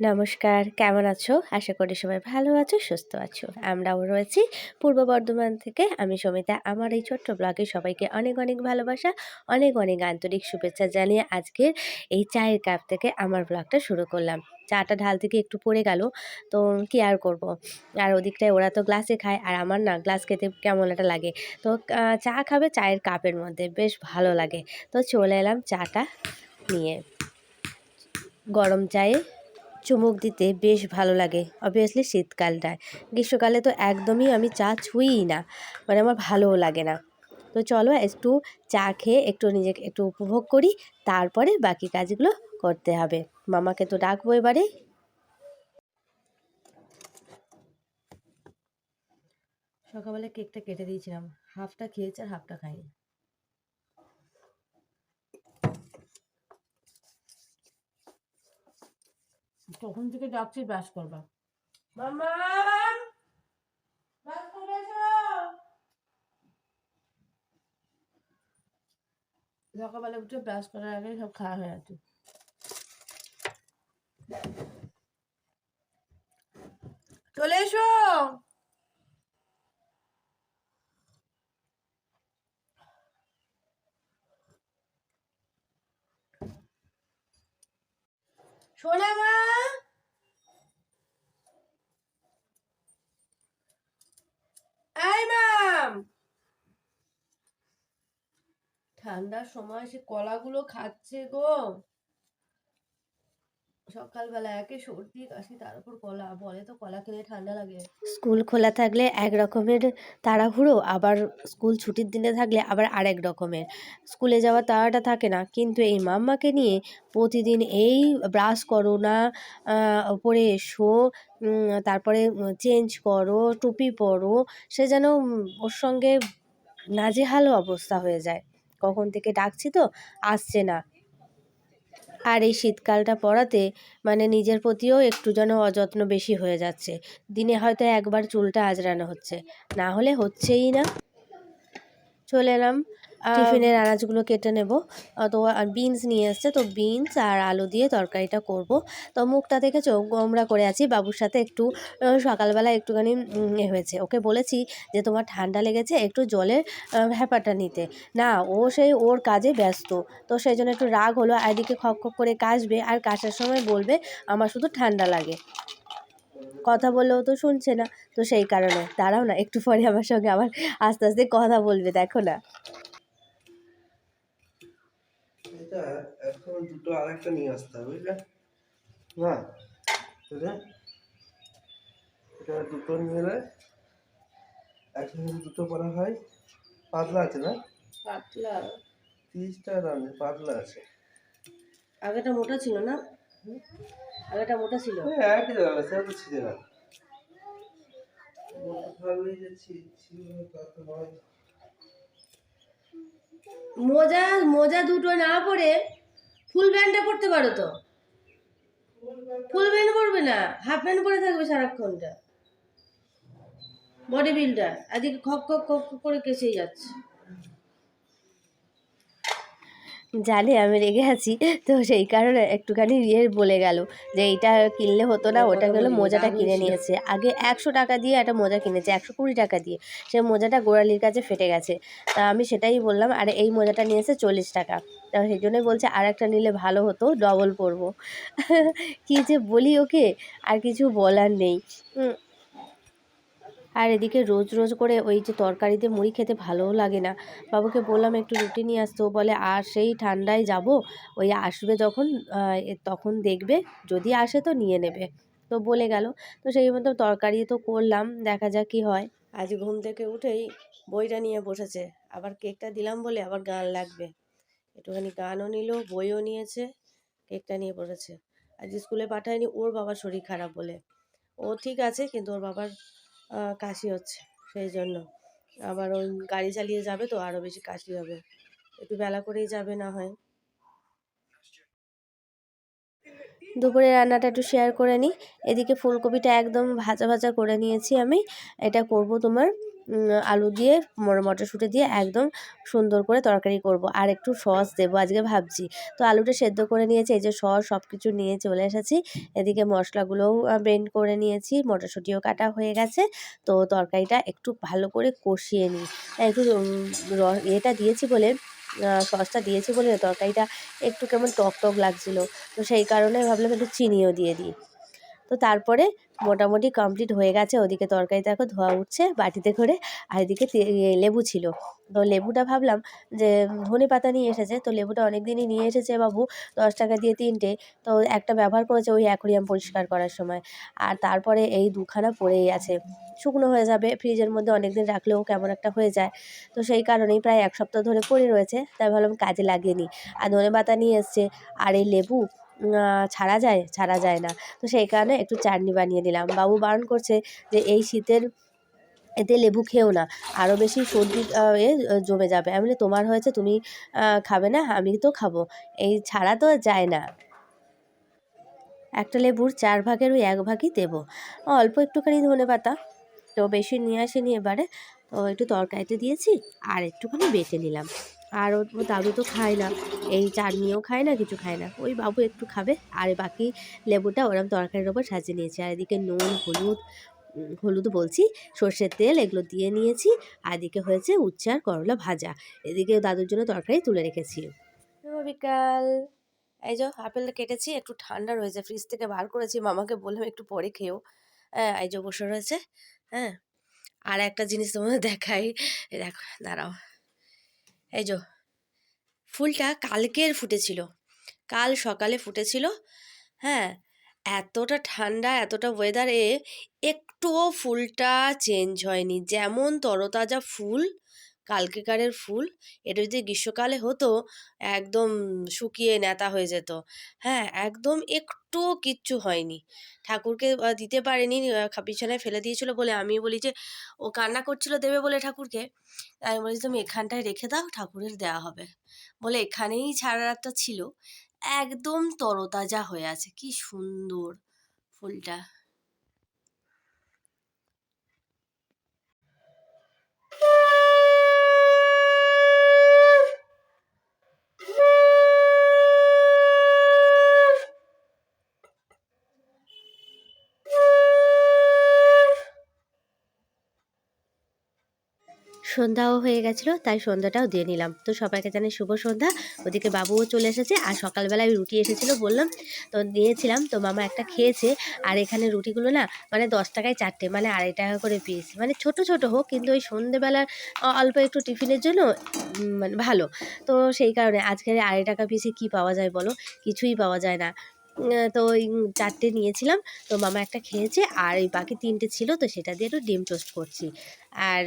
নমস্কার, কেমন আছো? আশা করি সবাই ভালো আছো, সুস্থ আছো। আমরাও রয়েছি পূর্ব বর্ধমান থেকে। আমি সমিতা। আমার এই ছোট্ট ব্লগে সবাইকে অনেক অনেক ভালোবাসা, অনেক অনেক আন্তরিক শুভেচ্ছা জানিয়ে আজকের এই চায়ের কাপ থেকে আমার ব্লগটা শুরু করলাম। চাটা ঢাল থেকে একটু পড়ে গেল, তো কি আর করব? আর ওদিকটায় ওরা তো গ্লাসে খায়, আর আমার না গ্লাস খেতে কেমন একটা লাগে। তো চা খাবে চায়ের কাপের মধ্যে, বেশ ভালো লাগে। তো চলে এলাম চাটা নিয়ে। গরম চায়ে চুমুক দিতে বেশ ভালো লাগে। অবভিয়াসলি শীতকালটায় গ্রীষ্মকালে তো একদমই আমি চা ছুঁইই না। মানে আমার ভালোও লাগে না। তো চলো একটু চা খেয়ে একটু নিজেকে একটু উপভোগ করি, তারপরে বাকি কাজগুলো করতে হবে। মামাকে তো ডাকবো এবারে। সকালবেলা কেকটা কেটে দিয়েছিলাম। হাফটা খেয়েছে আর হাফটা খাইনি। কখন থেকে ডাকছি ব্রাশ করবা। মামা! ব্রাশ করে সকালবেলা উঠে ব্রাশ করার আগে সব খাওয়া হয়ে আছে চলে এসো! সোনা মা। আই মাম। ঠান্ডার সময় সে কলাগুলো খাচ্ছে গো। সকালবেলা একে সর্দি, কাশি, তার উপর কলা বলে তো কলা খেলে ঠান্ডা লাগে। স্কুল খোলা থাকলে এক রকমের তাড়াহুড়ো, আবার স্কুল ছুটির দিনে থাকলে আবার আরেক রকমের। স্কুলে যাওয়ার তাড়াটা থাকে না, কিন্তু এই মাম্মাকে নিয়ে প্রতিদিন এই ব্রাশ করো না ওপরে এসো তারপরে চেঞ্জ করো, টুপি পরো, সে যেন ওর সঙ্গে নাজেহাল অবস্থা হয়ে যায়। কখন থেকে ডাকছি তো, আসছে না। আর এই শীতকালটা পড়াতে মানে নিজের প্রতিও একটু যেন অযত্ন বেশি হয়ে যাচ্ছে। দিনে হয়তো একবার চুলটা আজরানো হচ্ছে। না হলে হচ্ছেই না। চলে এলাম টিফিনের আনাজগুলো কেটে নেব। তো বিনস নিয়ে এসছে তো বিনস আর আলু দিয়ে তরকারিটা করব। তো মুখটা দেখেছ? গোমরা করে আছি। বাবুর সাথে একটু সকালবেলা একটুখানি এ হয়েছে। ওকে বলেছি যে তোমার ঠান্ডা লেগেছে একটু জলের হ্যাপাটা নিতে। না ও সেই ওর কাজে ব্যস্ত। তো সেই জন্য একটু রাগ হলো। এদিকে খক খক করে কাশবে আর কাশার সময় বলবে আমার শুধু ঠান্ডা লাগে। কথা বললেও তো শুনছে না। তো সেই কারণে। দাঁড়াও না একটু পরে আমার সঙ্গে আবার আস্তে আস্তে কথা বলবে দেখো না। এটা এখন দুটো আরেকটা নিয়ে আসতে হবে বুঝলে? না বুঝলে এটা দুটো নিয়ে এলে একসঙ্গে দুটো করা হয় পাতলা আছে না? পাতলা। তিরিশ টাকা দাম পাতলা আছে। আগেটা মোটা ছিল না? আগেটা মোটা ছিল? ওই একই দাম আছে তো ছিঁড়ে না। মোটা ভালোই যে ছিল তা তো নয়। মোজা মোজা দুটো না পরে ফুল প্যান্টটা পরতে পারো তো। ফুল প্যান্ট পরবে না হাফ প্যান্ট পরে থাকবে সারাক্ষণটা। বডি বিল্ডার আজকে খক খক খক করে কেসেই যাচ্ছে। জানি আমি রেগে আছি। তো সেই কারণে একটুখানি ইয়ে বলে গেল যে এইটা কিনলে হতো না ওটা গেলে মোজাটা কিনে নিয়েছে আগে একশো টাকা দিয়ে একটা মোজা কিনেছে একশো কুড়ি টাকা দিয়ে। সে মোজাটা গোড়ালির কাছে ফেটে গেছে। তা আমি সেটাই বললাম আর এই মোজাটা নিয়েছে চল্লিশ টাকা। তা সেই জন্যই বলছে আর একটা নিলে ভালো হতো ডবল পরবো। কী যে বলি ওকে আর কিছু বলার নেই। আর এদিকে রোজ রোজ করে ওই যে তরকারিতে মুড়ি খেতে ভালোও লাগে না। বাবুকে বললাম, একটু রুটি নিয়ে আসতে। বলে, আর সেই ঠান্ডায় যাব, ওই আসবে যখন তখন দেখবে, যদি আসে তো নিয়ে নেবে। তো বলে গেল। তো সেই মতো তরকারি তো করলাম, দেখা যাক কি হয়। আজ ঘুম থেকে উঠেই বইটা নিয়ে বসেছে। আবার কেকটা দিলাম বলে আবার গান লাগবে। একটুখানি গানও নিল, বইও নিয়েছে, কেকটা নিয়ে বসেছে। আজ স্কুলে পাঠায়নি, ওর বাবার শরীর খারাপ বলে। ও ঠিক আছে, কিন্তু ওর বাবার কাশি হচ্ছে সেই জন্য আবার ওই গাড়ি চালিয়ে যাবে তো আরও বেশি কাশি হবে। একটু বেলা করেই যাবে না হয়। দুপুরে রান্নাটা একটু শেয়ার করে নিই। এদিকে ফুলকপিটা একদম ভাজা ভাজা করে নিয়েছি আমি। এটা করব তোমার আলু দিয়ে মটরশুঁটি দিয়ে একদম সুন্দর করে তরকারি করব। আর একটু সস দেবো আজকে ভাবছি। তো আলুটা সেদ্ধ করে নিয়েছি, এই যে সস সব কিছু নিয়ে চলে এসেছি। এদিকে মশলাগুলোও ব্লেন্ড করে নিয়েছি, মটরশুঁটিও কাটা হয়ে গেছে। তো তরকারিটা একটু ভালো করে কষিয়ে নিই। একটু এটা দিয়েছি বলে সসটা দিয়েছি বলে তরকারিটা একটু কেমন টক টক লাগছিল। তো সেই কারণে ভাবলাম একটু চিনিও দিয়ে দিই। তো তারপরে মোটামুটি কমপ্লিট হয়ে গেছে। ওদিকে তরকারি দেখো ধোয়া উঠছে বাটিতে করে আর এদিকে ইয়ে, লেবু ছিল। তো লেবুটা ভাবলাম যে ধনে পাতা নিয়ে এসেছে। তো লেবুটা অনেক দিনই নিয়ে এসেছে বাবু দশ টাকা দিয়ে তিনটে। তো একটা ব্যবহার করেছে ওই অ্যাকোরিয়াম পরিষ্কার করার সময়। আর তারপরে এই দুখানা পড়েই আছে। শুকনো হয়ে যাবে ফ্রিজের মধ্যে অনেক দিন রাখলেও কেমন একটা হয়ে যায়। তো সেই কারণেই প্রায় এক সপ্তাহ ধরে পড়ে রয়েছে। তাই ভাবলাম কাজে লাগিয়ে আর ধনে পাতা নিয়ে এসছে। আর এই লেবু ছাড়া যায় ছাড়া যায় না। তো সেই কারণে একটু চাটনি বানিয়ে দিলাম। বাবু বারণ করছে যে এই শীতের এতে লেবু খেও না আরও বেশি সর্দি এ জমে যাবে। আমি বলি, তোমার হয়েছে তুমি খাবে না আমি তো খাব। এই ছাড়া তো যায় না। একটা লেবুর চার ভাগের ওই এক ভাগই দেবো। অল্প একটুখানি ধনে পাতা তো বেশি নিয়ে আসেনি এবারে। তো একটু তরকারিতে দিয়েছি আর একটুখানি বেটে নিলাম। আর ও ও দাদু তো খায় না। এই চাটনিও খায় না, কিছু খায় না। ওই বাবু একটু খাবে, আর বাকি লেবুটা ওরম তরকারির ওপর সাজিয়ে নিয়েছি। আর এদিকে নুন, হলুদ হলুদ বলছি, সর্ষের তেল এগুলো দিয়ে নিয়েছি। আর এদিকে হয়েছে উচ্ছে আর করলা ভাজা। এদিকে দাদুর জন্য তরকারি তুলে রেখেছি। বিকাল। এই যে আপেলটা কেটেছি, একটু ঠান্ডা রয়েছে, ফ্রিজ থেকে বার করেছি, মামাকে বললাম একটু পরে খেও হ্যাঁ এই যে বসে রয়েছে হ্যাঁ। আর একটা জিনিস তোমাদের দেখাই। দেখো, দাঁড়াও। এই যো, ফুলটা কালকের ফুটেছিল। কাল সকালে ফুটেছিল। হ্যাঁ এতটা ঠান্ডা, এতটা ওয়েদারে একটুও ফুলটা চেঞ্জ হয়নি। যেমন তরতাজা ফুল কালকেকারের ফুল, এটা যদি গ্রীষ্মকালে হতো, একদম শুকিয়ে নেতা হয়ে যেত। হ্যাঁ একদম একটুও কিচ্ছু হয়নি। ঠাকুরকে দিতে পারেনি বিছানায় ফেলে দিয়েছিল বলে আমি বলি যে, ও কান্না করছিল দেবে বলে ঠাকুরকে? আমি বলি, তুমি এখানটায় রেখে দাও, ঠাকুরের দেওয়া হবে। বলে এখানেই ছাড়াটা ছিল। একদম তরতাজা হয়ে আছে। কি সুন্দর ফুলটা। সন্ধ্যাও হয়ে গেছিল, তাই সন্ধ্যাটাও দিয়ে নিলাম। তো সবাইকে জানাই শুভ সন্ধ্যা। ওদিকে বাবুও চলে এসেছে, আর সকালবেলায় রুটি এসেছিল বললাম। তো নিয়েছিলাম, তো মামা একটা খেয়েছে, আর এখানে রুটিগুলো না মানে দশ টাকায় চারটে মানে আড়াই টাকা করে পিস মানে ছোট ছোট হোক, কিন্তু ওই সন্ধেবেলার অল্প একটু টিফিনের জন্য মানে ভালো। তো সেই কারণে আজকে আড়াই টাকা পিসে কি পাওয়া যায় বলো? কিছুই পাওয়া যায় না। তো ওই চারটে নিয়েছিলাম। তো মামা একটা খেয়েছে আর এই বাকি তিনটে ছিল, তো সেটা দিয়ে একটু ডিম টোস্ট করছি। আর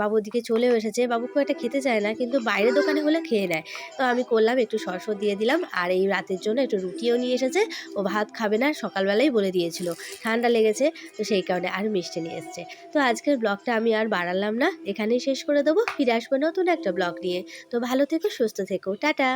বাবু ওদিকে চলেও এসেছে। বাবু খুব একটা খেতে চায় না, কিন্তু বাইরের দোকানে হলে খেয়ে নেয়। তো আমি করলাম, একটু সরষে দিয়ে দিলাম আর এই রাতের জন্য একটু রুটিও নিয়ে এসেছে। ও ভাত খাবে না, সকালবেলাই বলে দিয়েছিল। ঠান্ডা লেগেছে, তো সেই কারণে আর মিষ্টি নিয়ে এসছে। তো আজকের ব্লগটা আমি আর বাড়ালাম না। এখানেই শেষ করে দেবো। ফিরে আসব নতুন একটা ব্লগ নিয়ে। তো ভালো থেকো, সুস্থ থেকো। টাটা!